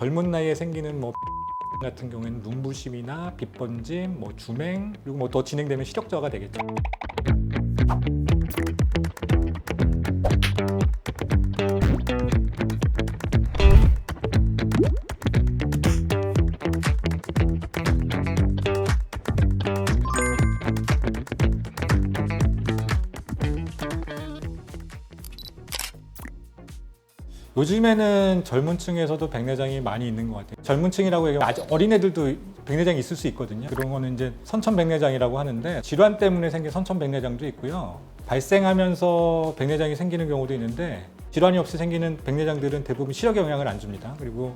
젊은 나이에 생기는 뭐 같은 경우에는 눈부심이나 빛번짐, 뭐 주맹 그리고 뭐 더 진행되면 시력 저하가 되겠죠. 요즘에는 젊은 층에서도 백내장이 많이 있는 것 같아요. 젊은 층이라고 얘기하면 아직 어린 애들도 백내장이 있을 수 있거든요. 그런 거는 이제 선천백내장이라고 하는데 질환 때문에 생긴 선천백내장도 있고요. 발생하면서 백내장이 생기는 경우도 있는데 질환이 없이 생기는 백내장들은 대부분 시력에 영향을 안 줍니다. 그리고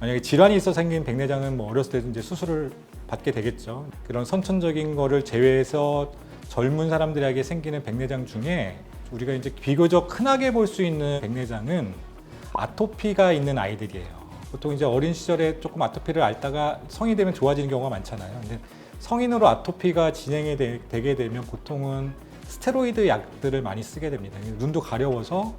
만약에 질환이 있어 생긴 백내장은 뭐 어렸을 때 이제 수술을 받게 되겠죠. 그런 선천적인 거를 제외해서 젊은 사람들에게 생기는 백내장 중에 우리가 이제 비교적 흔하게 볼 수 있는 백내장은 아토피가 있는 아이들이에요. 보통 이제 어린 시절에 조금 아토피를 앓다가 성이 되면 좋아지는 경우가 많잖아요. 근데 성인으로 아토피가 진행이 되, 게 되면 보통은 스테로이드 약들을 많이 쓰게 됩니다. 눈도 가려워서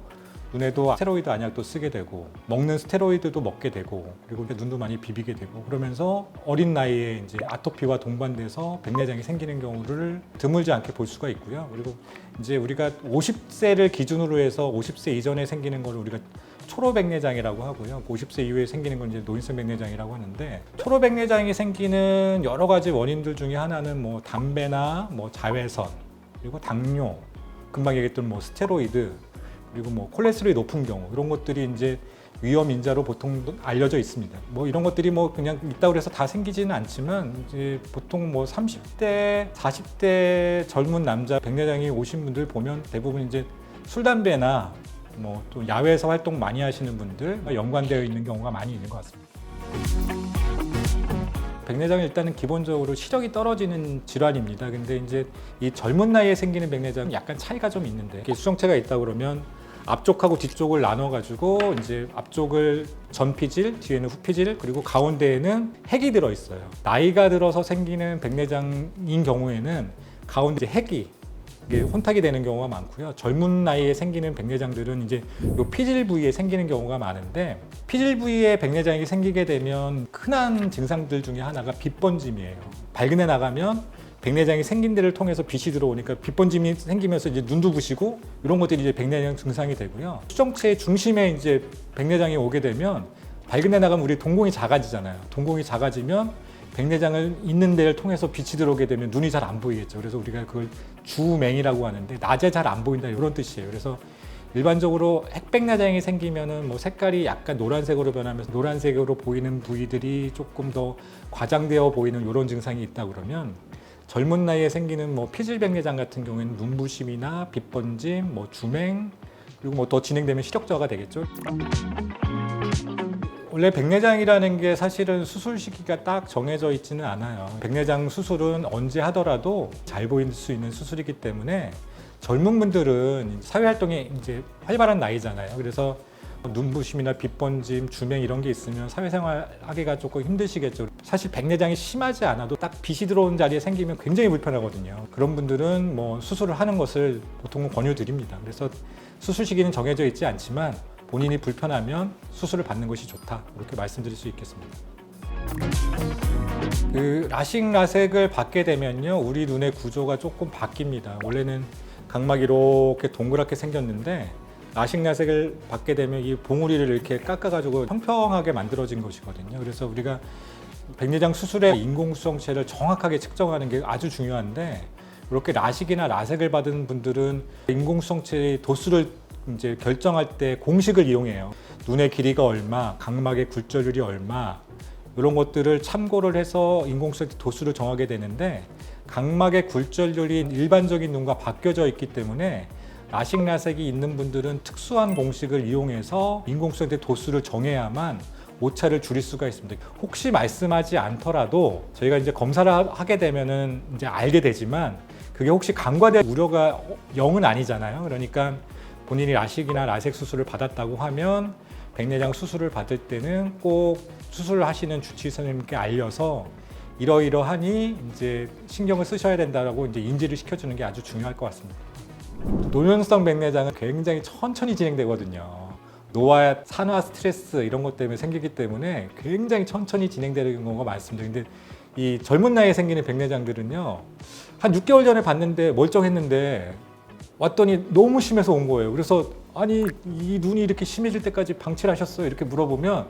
눈에도 스테로이드 안약도 쓰게 되고 먹는 스테로이드도 먹게 되고 그리고 눈도 많이 비비게 되고 그러면서 어린 나이에 이제 아토피와 동반돼서 백내장이 생기는 경우를 드물지 않게 볼 수가 있고요. 그리고 이제 우리가 50세를 기준으로 해서 50세 이전에 생기는 거를 우리가 초로백내장이라고 하고요. 50세 이후에 생기는 건 이제 노인성 백내장이라고 하는데 초로백내장이 생기는 여러 가지 원인들 중에 하나는 뭐 담배나 뭐 자외선 그리고 당뇨 금방 얘기했던 뭐 스테로이드 그리고 뭐 콜레스테롤이 높은 경우 이런 것들이 이제 위험 인자로 보통 알려져 있습니다. 뭐 이런 것들이 뭐 그냥 있다고 해서 다 생기지는 않지만 이제 보통 뭐 30대, 40대 젊은 남자 백내장이 오신 분들 보면 대부분 이제 술 담배나 뭐 또 야외에서 활동 많이 하시는 분들 연관되어 있는 경우가 많이 있는 것 같습니다. 백내장은 일단은 기본적으로 시력이 떨어지는 질환입니다. 근데 이제 이 젊은 나이에 생기는 백내장은 약간 차이가 좀 있는데 수정체가 있다 그러면 앞쪽하고 뒤쪽을 나눠 가지고 이제 앞쪽을 전피질, 뒤에는 후피질, 그리고 가운데에는 핵이 들어 있어요. 나이가 들어서 생기는 백내장인 경우에는 가운데 핵이 이게 혼탁이 되는 경우가 많고요. 젊은 나이에 생기는 백내장들은 이제 요 피질 부위에 생기는 경우가 많은데 피질 부위에 백내장이 생기게 되면 흔한 증상들 중에 하나가 빛번짐이에요. 발근해 나가면 백내장이 생긴 데를 통해서 빛이 들어오니까 빛번짐이 생기면서 이제 눈도 부시고 이런 것들이 이제 백내장 증상이 되고요. 수정체의 중심에 이제 백내장이 오게 되면 발근해 나가면 우리 동공이 작아지잖아요. 동공이 작아지면 백내장을 있는 데를 통해서 빛이 들어오게 되면 눈이 잘 안 보이겠죠. 그래서 우리가 그걸 주맹이라고 하는데 낮에 잘 안 보인다 이런 뜻이에요. 그래서 일반적으로 핵백내장이 생기면은 뭐 색깔이 약간 노란색으로 변하면서 노란색으로 보이는 부위들이 조금 더 과장되어 보이는 이런 증상이 있다 그러면 젊은 나이에 생기는 뭐 피질백내장 같은 경우에는 눈부심이나 빛번짐, 뭐 주맹 그리고 뭐 더 진행되면 시력 저하가 되겠죠. 원래 백내장이라는 게 사실은 수술 시기가 딱 정해져 있지는 않아요. 백내장 수술은 언제 하더라도 잘 보일 수 있는 수술이기 때문에 젊은 분들은 사회 활동이 이제 활발한 나이잖아요. 그래서 눈부심이나 빛번짐, 주맹 이런 게 있으면 사회생활 하기가 조금 힘드시겠죠. 사실 백내장이 심하지 않아도 딱 빛이 들어온 자리에 생기면 굉장히 불편하거든요. 그런 분들은 뭐 수술을 하는 것을 보통은 권유드립니다. 그래서 수술 시기는 정해져 있지 않지만 본인이 불편하면 수술을 받는 것이 좋다. 이렇게 말씀드릴 수 있겠습니다. 그 라식 라섹을 받게 되면요, 우리 눈의 구조가 조금 바뀝니다. 원래는 각막이 이렇게 동그랗게 생겼는데 라식 라섹을 받게 되면 이 봉우리를 이렇게 깎아가지고 평평하게 만들어진 것이거든요. 그래서 우리가 백내장 수술의 인공수정체를 정확하게 측정하는 게 아주 중요한데 이렇게 라식이나 라섹을 받은 분들은 인공수정체의 도수를 이제 결정할 때 공식을 이용해요. 눈의 길이가 얼마, 각막의 굴절률이 얼마 이런 것들을 참고를 해서 인공수정 도수를 정하게 되는데 각막의 굴절률이 일반적인 눈과 바뀌어져 있기 때문에 라식 라섹이 있는 분들은 특수한 공식을 이용해서 인공수정체 도수를 정해야만 오차를 줄일 수가 있습니다. 혹시 말씀하지 않더라도 저희가 이제 검사를 하- 하게 되면은 이제 알게 되지만 그게 혹시 간과될 우려가 0은 아니잖아요. 그러니까 본인이 라식이나 라섹 수술을 받았다고 하면 백내장 수술을 받을 때는 꼭 수술을 하시는 주치의 선생님께 알려서 이러이러하니 이제 신경을 쓰셔야 된다라고 이제 인지를 시켜주는 게 아주 중요할 것 같습니다. 노년성 백내장은 굉장히 천천히 진행되거든요. 노화, 산화 스트레스 이런 것 때문에 생기기 때문에 굉장히 천천히 진행되는 경우가 많습니다. 근데 이 젊은 나이에 생기는 백내장들은요 한 6개월 전에 봤는데 멀쩡했는데 왔더니 너무 심해서 온 거예요. 그래서 아니 이 눈이 이렇게 심해질 때까지 방치를 하셨어요? 이렇게 물어보면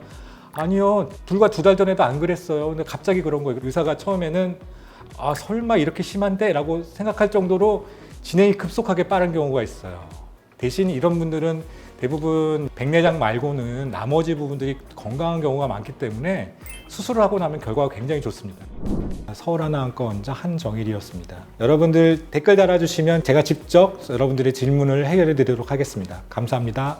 아니요 불과 두 달 전에도 안 그랬어요. 근데 갑자기 그런 거예요. 의사가 처음에는 아 설마 이렇게 심한데?라고 생각할 정도로 진행이 급속하게 빠른 경우가 있어요. 대신 이런 분들은 대부분 백내장 말고는 나머지 부분들이 건강한 경우가 많기 때문에 수술을 하고 나면 결과가 굉장히 좋습니다. 서울 하나안과 원장 한정일이었습니다. 여러분들 댓글 달아주시면 제가 직접 여러분들의 질문을 해결해 드리도록 하겠습니다. 감사합니다.